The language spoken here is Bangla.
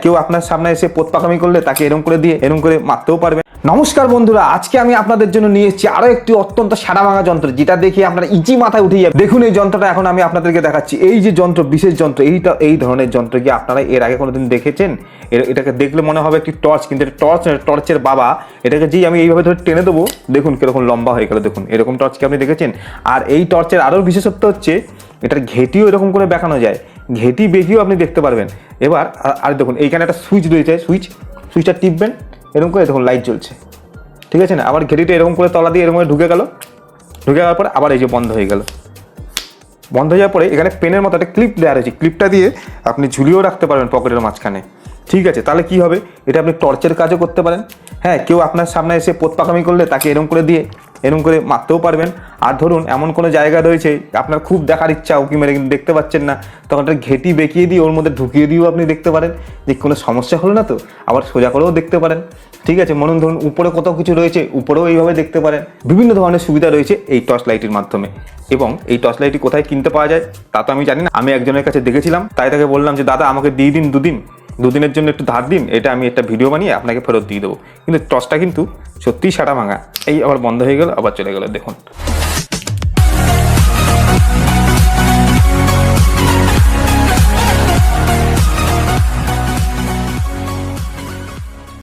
কেউ আপনার সামনে এসে পোতপাকামি করলে তাকে এরম করে দিয়ে এরম করে মারতেও পারবে নমস্কার বন্ধুরা, আজকে আমি আপনাদের জন্য নিয়ে এসেছি আরও একটি অত্যন্ত সাদা ভাঙা যন্ত্র, যেটা দেখে আপনার ইজি মাথায় উঠে যাবে দেখুন এই যন্ত্রটা এখন আমি আপনাদেরকে দেখাচ্ছি। এই যে যন্ত্র, বিশেষ যন্ত্র, এইটা, এই ধরনের যন্ত্র কি আপনারা এর আগে কোনোদিন দেখেছেন? এটাকে দেখলে মনে হবে একটি টর্চ, কিন্তু টর্চ টর্চের বাবা। এটাকে যেই আমি এইভাবে ধরে টেনে দেবো, দেখুন কীরকম লম্বা হয়ে গেল, দেখুন, এরকম টর্চ কি আপনি দেখেছেন? আর এই টর্চের আরও বিশেষত্ব হচ্ছে, এটার ঘেটিও এরকম করে বেঁকানো যায়। ঘেটি বেঁকিয়েও আপনি দেখতে পারবেন। এবার আর- আর দেখুন, এইখানে একটা সুইচ রয়েছে, সুইচ। সুইচটা টিপবেন, এরকম করে দেখুন, লাইট জ্বলছে। ঠিক আছে না? আবার ঘেটিটা এরকম করে তলা দিয়ে এরকম করে ঢুকে গেল। ঢুকে যাওয়ার পরে আবার এই যে বন্ধ হয়ে গেল। বন্ধ হয়ে যাওয়ার পরে এখানে পেনের মতো একটা ক্লিপ দেওয়া রয়েছে। ক্লিপটা দিয়ে আপনি ঝুলিয়েও রাখতে পারবেন পকেটের মাঝখানে। ঠিক আছে? তাহলে কি হবে? এটা আপনি টর্চের কাজও করতে পারেন। হ্যাঁ কেউ আপনার সামনে এসে পোতপাকামি করলে তাকে এরম করে দিয়ে এরম করে মারতেও পারবেন। আর ধরুন এমন কোনো জায়গা রয়েছে, আপনার খুব দেখার ইচ্ছা, উকি মেরে কিন্তু দেখতে পাচ্ছেন না। তখন একটা ঘেটি বেঁকিয়ে দিয়ে ওর মধ্যে ঢুকিয়ে দিয়েও আপনি দেখতে পারেন। যে কোনো সমস্যা হলো না তো? আবার সোজা করেও দেখতে পারেন। ঠিক আছে, মনে ধরুন উপরে কত কিছু রয়েছে, উপরেও এইভাবে দেখতে পারেন। বিভিন্ন ধরনের সুবিধা রয়েছে এই টর্চ লাইটের মাধ্যমে। এবং এই টর্চ লাইটটি কোথায় কিনতে পাওয়া যায়, তা তো আমি জানি না। আমি একজনের কাছে দেখেছিলাম, তাই তাকে বললাম যে, দাদা, আমাকে দিয়ে দিন দুদিন। দুদিনের জন্য একটু ধার দিন, এটা আমি একটা ভিডিও বানিয়ে আপনাকে ফেরত দিয়ে দেবো। কিন্তু টসটা কিন্তু সত্যিই সাটা ভাঙা। এই আবার বন্ধ হয়ে গেল, আবার চলে গেল, দেখুন।